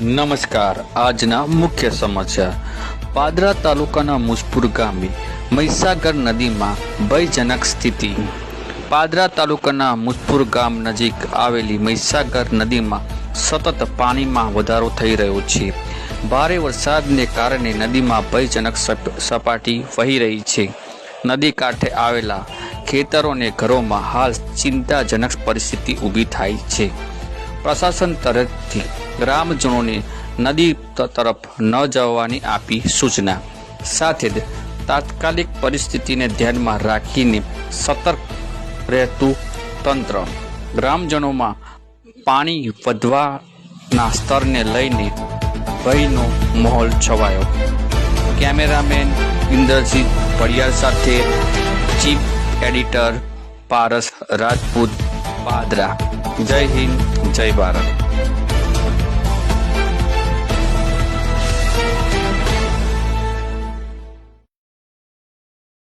નમસ્કાર, આજના મુખ્ય સમાચાર. પાદરા તાલુકાના મુજપુર ગામે મહીસાગર નદીમાં ભયજનક સ્થિતિ. પાદરા તાલુકાના મુજપુર ગામ નજીક આવેલી મહીસાગર નદીમાં સતત પાણીમાં વધારો થઈ રહ્યો છે. ભારે વરસાદને કારણે નદીમાં ભયજનક સપ- સપાટી વહી રહી છે. નદી કાંઠે આવેલા ખેતરો અને ઘરોમાં હાલ ચિંતાજનક પરિસ્થિતિ ઊભી થાય છે. પ્રશાસન તરફથી ગ્રામજનોને નદી તરફ ન જવાની આપી સૂચના. સાથે જ તાત્કાલિક પરિસ્થિતિને ધ્યાનમાં રાખીને સતર્ક રહેતું તંત્ર. ગ્રામજનોમાં પાણી વધવાના સ્તરને લઈને ભયનો માહોલ છવાયો. કેમેરામેન ઇન્દ્રજીત પડિયાર સાથે ચીફ એડિટર પારસ રાજપૂત પાદરા જય હિન્દ. જય ભારત